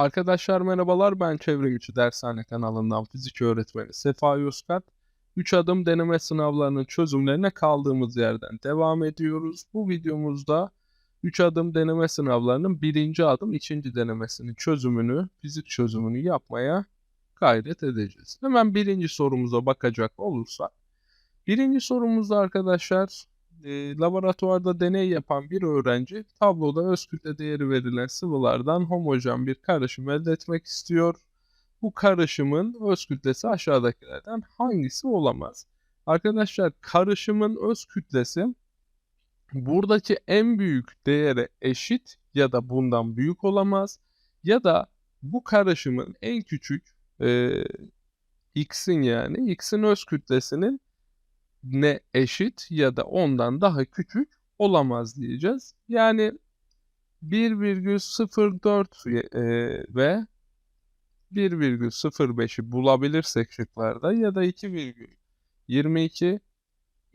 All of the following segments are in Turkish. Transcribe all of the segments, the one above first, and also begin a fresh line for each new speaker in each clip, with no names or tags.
Arkadaşlar merhabalar ben Gücü Dershane kanalından fizik öğretmeni Sefa Yozgat. 3 adım deneme sınavlarının çözümlerine kaldığımız yerden devam ediyoruz. Bu videomuzda 3 adım deneme sınavlarının birinci adım ikinci denemesinin çözümünü, fizik çözümünü yapmaya gayret edeceğiz. Hemen birinci sorumuza bakacak olursak. Birinci sorumuzda arkadaşlar e, laboratuvarda deney yapan bir öğrenci tabloda öz kütle değeri verilen sıvılardan homojen bir karışım elde etmek istiyor. Bu karışımın öz kütlesi aşağıdakilerden hangisi olamaz? Arkadaşlar karışımın öz kütlesi buradaki en büyük değere eşit ya da bundan büyük olamaz ya da bu karışımın en küçük e, x'in yani x'in öz kütlesinin ne eşit ya da ondan daha küçük olamaz diyeceğiz. Yani 1,04 e, ve 1,05'i bulabilirsek şıklarda ya da 2,22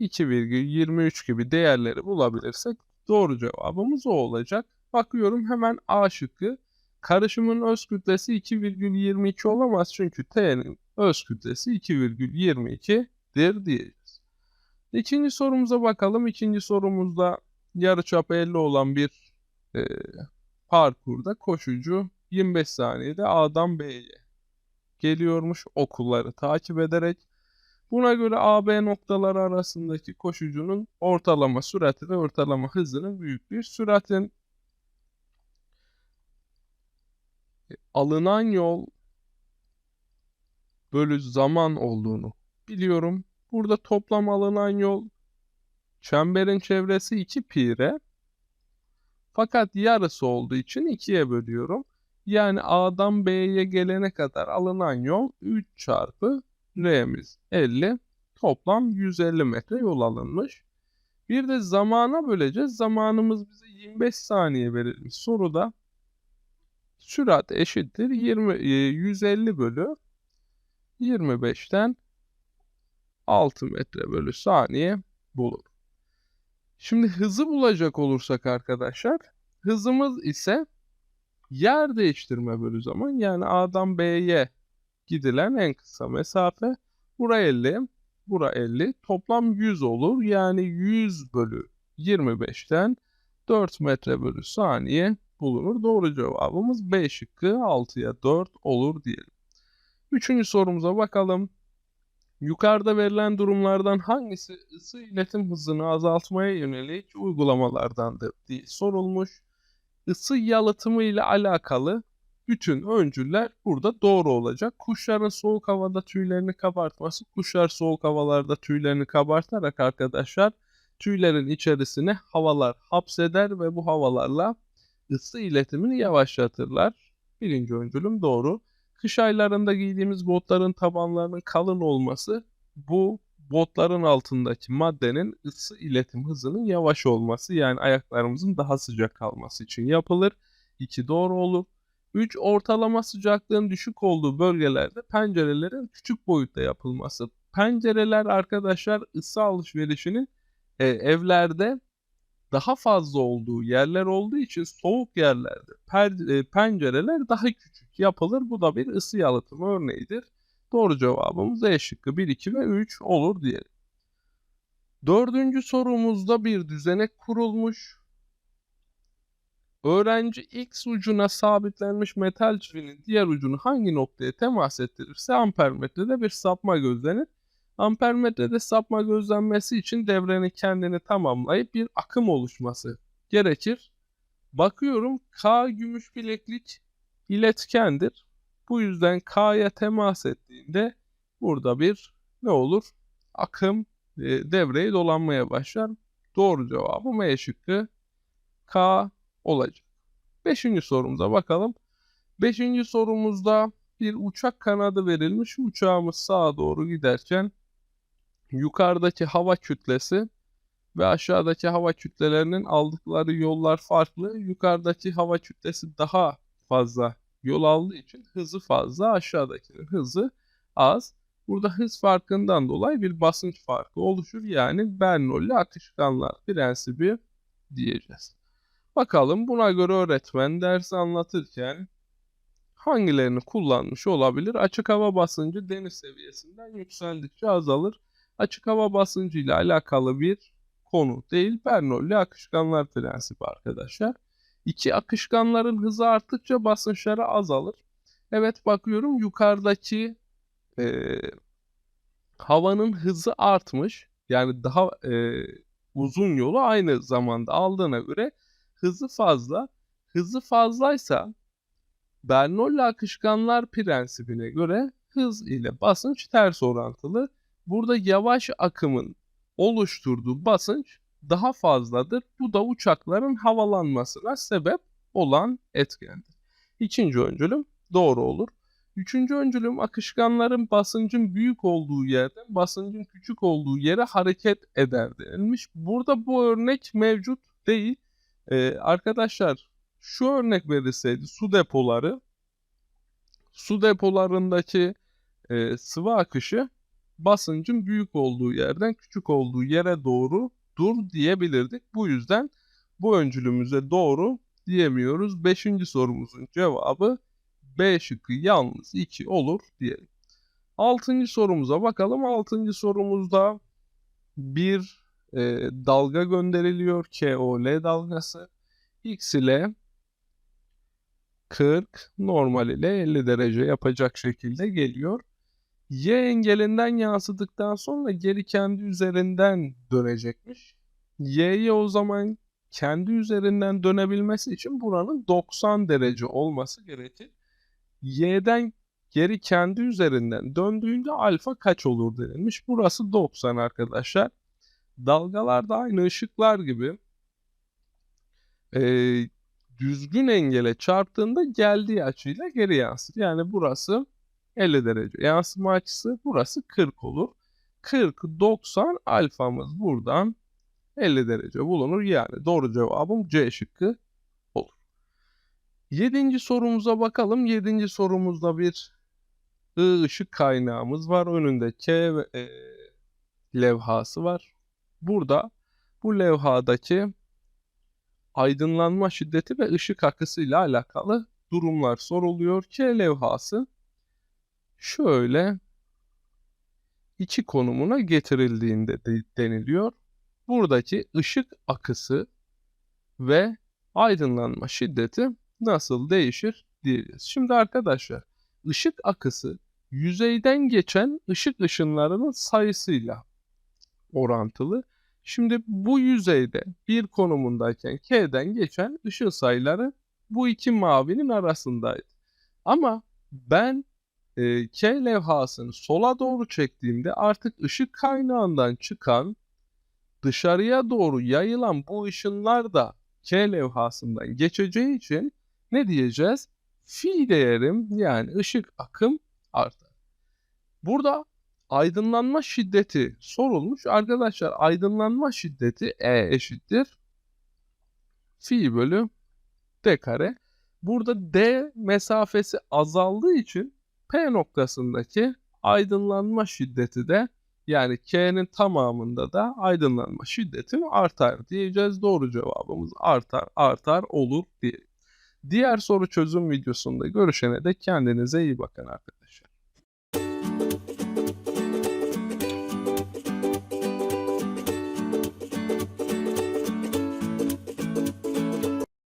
2,23 gibi değerleri bulabilirsek doğru cevabımız o olacak. Bakıyorum hemen A şıkkı. Karışımın öz kütlesi 2,22 olamaz çünkü T'nin öz kütlesi 2,22'dir diyeceğiz. İkinci sorumuza bakalım. İkinci sorumuzda yarıçapı 50 olan bir e, parkurda koşucu 25 saniyede A'dan B'ye geliyormuş okulları takip ederek. Buna göre AB noktaları arasındaki koşucunun ortalama sürati ve ortalama hızının büyük bir süratin e, alınan yol bölü zaman olduğunu biliyorum. Burada toplam alınan yol çemberin çevresi 2 pi r. Fakat yarısı olduğu için 2'ye bölüyorum. Yani A'dan B'ye gelene kadar alınan yol 3 çarpı R'miz 50. Toplam 150 metre yol alınmış. Bir de zamana böleceğiz. Zamanımız bize 25 saniye verilmiş. Soruda sürat eşittir 20 150 bölü 25'ten 6 metre bölü saniye bulur. Şimdi hızı bulacak olursak arkadaşlar hızımız ise yer değiştirme bölü zaman yani A'dan B'ye gidilen en kısa mesafe. Bura 50, bura 50. Toplam 100 olur. Yani 100 bölü 25'ten 4 metre bölü saniye bulunur. Doğru cevabımız B şıkkı 6'ya 4 olur diyelim. Üçüncü sorumuza bakalım. Yukarıda verilen durumlardan hangisi ısı iletim hızını azaltmaya yönelik uygulamalardandır diye sorulmuş. Isı yalıtımı ile alakalı bütün öncüller burada doğru olacak. Kuşların soğuk havada tüylerini kabartması, kuşlar soğuk havalarda tüylerini kabartarak arkadaşlar tüylerin içerisine havalar hapseder ve bu havalarla ısı iletimini yavaşlatırlar. Birinci öncülüm doğru. Kış aylarında giydiğimiz botların tabanlarının kalın olması bu botların altındaki maddenin ısı iletim hızının yavaş olması yani ayaklarımızın daha sıcak kalması için yapılır. 2 doğru olur. 3 ortalama sıcaklığın düşük olduğu bölgelerde pencerelerin küçük boyutta yapılması. Pencereler arkadaşlar ısı alışverişinin e, evlerde daha fazla olduğu yerler olduğu için soğuk yerlerde per, e, pencereler daha küçük yapılır. Bu da bir ısı yalıtımı örneğidir. Doğru cevabımız E şıkkı 1, 2 ve 3 olur diyelim. Dördüncü sorumuzda bir düzenek kurulmuş. Öğrenci X ucuna sabitlenmiş metal çivinin diğer ucunu hangi noktaya temas ettirirse ampermetrede bir sapma gözlenir. Ampermetrede sapma gözlenmesi için devrenin kendini tamamlayıp bir akım oluşması gerekir. Bakıyorum K gümüş bileklik iletkendir. Bu yüzden K'ya temas ettiğinde burada bir ne olur? Akım e, devreye dolanmaya başlar. Doğru cevabı M şıkkı K olacak. Beşinci sorumuza bakalım. Beşinci sorumuzda bir uçak kanadı verilmiş. Uçağımız sağa doğru giderken yukarıdaki hava kütlesi ve aşağıdaki hava kütlelerinin aldıkları yollar farklı. Yukarıdaki hava kütlesi daha fazla yol aldığı için hızı fazla, aşağıdakinin hızı az. Burada hız farkından dolayı bir basınç farkı oluşur. Yani Bernoulli akışkanlar prensibi diyeceğiz. Bakalım buna göre öğretmen dersi anlatırken hangilerini kullanmış olabilir? Açık hava basıncı deniz seviyesinden yükseldikçe azalır. Açık hava basıncı ile alakalı bir konu değil. Bernoulli akışkanlar prensibi arkadaşlar. İki akışkanların hızı arttıkça basınçları azalır. Evet bakıyorum yukarıdaki e, havanın hızı artmış. Yani daha e, uzun yolu aynı zamanda aldığına göre hızı fazla. Hızı fazlaysa Bernoulli akışkanlar prensibine göre hız ile basınç ters orantılı. Burada yavaş akımın oluşturduğu basınç daha fazladır. Bu da uçakların havalanmasına sebep olan etkendir. İkinci öncülüm doğru olur. Üçüncü öncülüm akışkanların basıncın büyük olduğu yerden basıncın küçük olduğu yere hareket eder denilmiş. Burada bu örnek mevcut değil. Ee, arkadaşlar şu örnek verilseydi su depoları su depolarındaki e, sıvı akışı basıncın büyük olduğu yerden küçük olduğu yere doğru dur diyebilirdik. Bu yüzden bu öncülümüze doğru diyemiyoruz. Beşinci sorumuzun cevabı B şıkkı yalnız 2 olur diyelim. Altıncı sorumuza bakalım. Altıncı sorumuzda bir e, dalga gönderiliyor. KOL dalgası. X ile 40 normal ile 50 derece yapacak şekilde geliyor. Y engelinden yansıdıktan sonra geri kendi üzerinden dönecekmiş. Y'ye o zaman kendi üzerinden dönebilmesi için buranın 90 derece olması gerekir. Y'den geri kendi üzerinden döndüğünde alfa kaç olur denilmiş. Burası 90 arkadaşlar. Dalgalar da aynı ışıklar gibi e, düzgün engele çarptığında geldiği açıyla geri yansır. Yani burası 50 derece yansıma açısı, burası 40 olur. 40, 90 alfamız buradan 50 derece bulunur. Yani doğru cevabım C şıkkı olur. Yedinci sorumuza bakalım. Yedinci sorumuzda bir I ışık kaynağımız var. Önünde K ve e, levhası var. Burada bu levhadaki aydınlanma şiddeti ve ışık akısı ile alakalı durumlar soruluyor. K levhası şöyle içi konumuna getirildiğinde de deniliyor. Buradaki ışık akısı ve aydınlanma şiddeti nasıl değişir diyeceğiz. Şimdi arkadaşlar ışık akısı yüzeyden geçen ışık ışınlarının sayısıyla orantılı. Şimdi bu yüzeyde bir konumundayken K'den geçen ışın sayıları bu iki mavinin arasındaydı. Ama ben e, K levhasını sola doğru çektiğimde artık ışık kaynağından çıkan dışarıya doğru yayılan bu ışınlar da K levhasından geçeceği için ne diyeceğiz? Fi değerim yani ışık akım artar. Burada aydınlanma şiddeti sorulmuş. Arkadaşlar aydınlanma şiddeti E eşittir. Fi bölü D kare. Burada D mesafesi azaldığı için P noktasındaki aydınlanma şiddeti de yani K'nin tamamında da aydınlanma şiddeti artar diyeceğiz. Doğru cevabımız artar, artar, olur diye. Diğer soru çözüm videosunda görüşene de kendinize iyi bakın arkadaşlar.